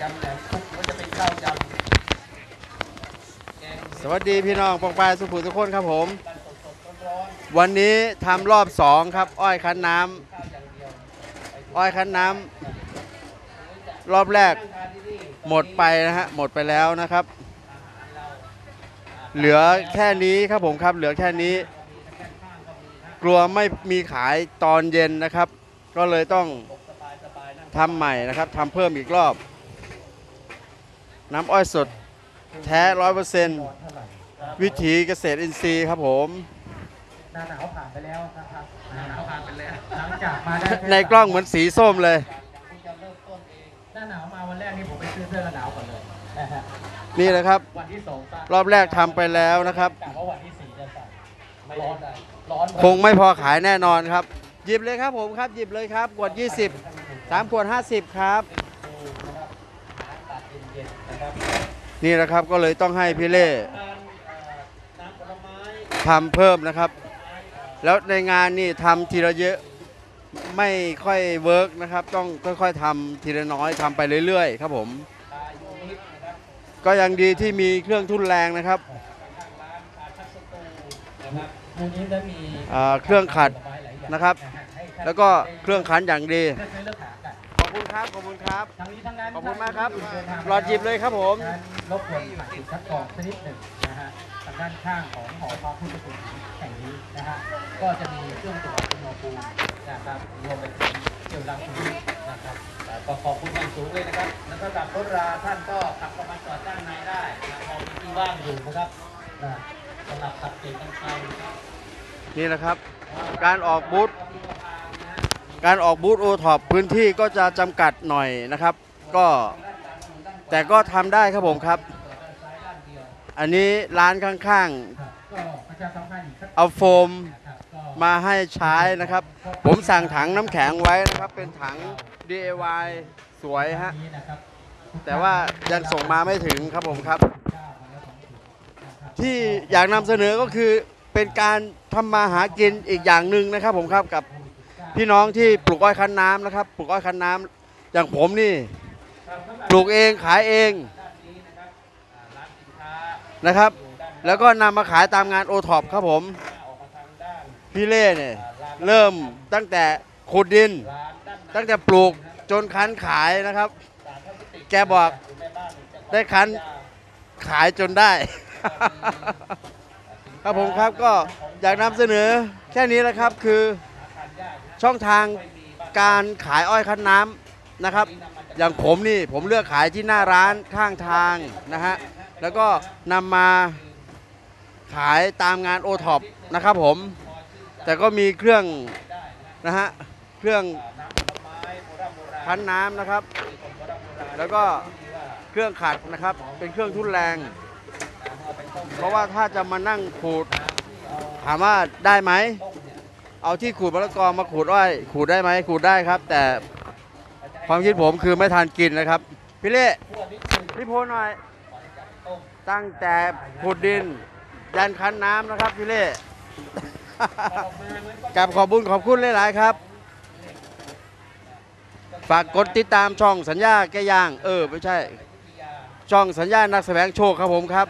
ยำแหนมคุกก็จะเป็นข้าวยำแกงสวัสดีพี่น้องปองปลายสุขุมทุกคนครับผม กันสดๆร้อนวันนี้ทำรอบสองครับ อ้อยคั้นน้ำๆข้าวอย่างเดียวอ้อยคั้นน้ำรอบแรกนั่งทานที่นี่หมดไปนะฮะหมดไปแล้วนะครับ เหลือแค่นี้ครับผมครับ เหลือแค่นี้ กลัวไม่มีขายตอนเย็นนะครับ ก็เลยต้องสบายสบายๆนั่งทำใหม่นะครับทำเพิ่มอีกรอบ น้ำอ้อยสดแท้ร้อยเปอร์เซ็นต์ร้อนเท่าไหร่วิถีเกษตรอินทรีย์ครับผมหน้าหนาวผ่านไปแล้วนะครับหน้าหนาวผ่านไปแล้วหลังจากมาได้แค่ในกล้องเหมือนสีส้มเลยที่จะเริ่มต้นเองหน้าหนาวมาวันแรกนี่ผมไปซื้อเสื้อกันหนาวก่อนเลยนะฮะนี่นะครับวันที่สองก็รอบแรกทำไปแล้วนะครับกะว่าวันที่สี่จะใส่ไม่ร้อนร้อนคงไม่พอขายแน่นอนครับ หยิบเลยครับผมครับหยิบเลยครับขวด 20 3ขวด 50 ครับ ตัดเย็นๆนะครับ นี่นะครับก็เลยต้องให้พี่เล่ทำเพิ่มนะครับ แล้วในงานนี่ทำทีละเยอะไม่ค่อยเวิร์กนะครับ ต้องค่อยๆทำทีละน้อยทำไปเรื่อยๆ ครับผม ก็ยังดีที่มีเครื่องทุ่นแรงนะครับเครื่องขัดนะครับ แล้วก็เครื่องคันอย่างดี คุณครับ ขอบคุณครับ ทั้งนี้ทั้งนั้นขอบคุณมากครับท่นที่ดินทางหลอดหยิบเลยครับผมงั้นรบกวนถ่ายติดคัดกรองสักนิดหนึ่งนะฮะทางด้านข้างของหอพระพุทธคุณแห่งนี้นะฮะก็จะมีเครื่องตรวจอุณหภูมินะครับรวมไปถึงเจลล้างมือนะครับแต่ก็ขอบคุณอย่างสูงเลยนะครับ แล้วก็กับรถราท่านก็ขับเข้ามาจอดด้านในได้นะพอมีที่ว่างอยู่นะครับนะสำหรับขับเก่งกันไปนะครับ นี่นะครับ การออกบูธ การออกบูธโอท็อปพื้นที่ก็จะจำกัดหน่อยนะครับ ก็แต่ก็ทำได้ครับผมครับ อันนี้ร้านข้างๆ เอาโฟมมาให้ใช้นะครับ ผมสั่งถังน้ำแข็งไว้นะครับ เป็นถัง DIY สวยฮะแต่ว่ายังส่งมาไม่ถึงครับผมครับเก้ามาแล้วสองถุงนะครับที่อยากนำเสนอก็คือเป็นการทำมาหากินอีกอย่างหนึ่งนะครับผมครับกับ พี่น้องที่ปลูกอ้อยคั้นน้ำนะครับ ปลูกอ้อยคั้นน้ำอย่างผมนี่ ปลูกเองขายเองนะครับ แล้วก็นำมาขายตามงานโอท็อปครับผม พี่เล่เนี่ยเริ่มตั้งแต่ขุดดิน ตั้งแต่ปลูกจนคั้นขายนะครับ แกบอกได้คั้นขายจนได้ ครับผมครับก็อยากนำเสนอแค่นี้นะครับคือ ช่องทางการขายอ้อยคั้นน้ำนะครับ อย่างผมนี่ผมเลือกขายที่หน้าร้านข้างทางนะฮะแล้วก็นำมาขายตามงานโอท็อปนะครับผม แต่ก็มีเครื่องนะฮะเครื่องคั้นน้ำนะครับ แล้วก็เครื่องขัดนะครับ เป็นเครื่องทุ่นแรง เพราะว่าถ้าจะมานั่งขูดถามว่าได้ไหม เอาที่ขูดมะละกอมาขูดอ้อยขูดได้ไหมขูดได้ครับ แต่ความคิดผมคือไม่ทานกินนะครับ พี่เล่พี่โพหน่อย ตั้งแต่ขูดดิน ยันคั้นน้ำนะครับพี่เล่กับขอบบุญขอบคุณหลายๆครับ ฝากกดติดตามช่องสัญญาแก้ย่าง เออ ไม่ใช่ ช่องสัญญานักแสวงโชคครับผมครับ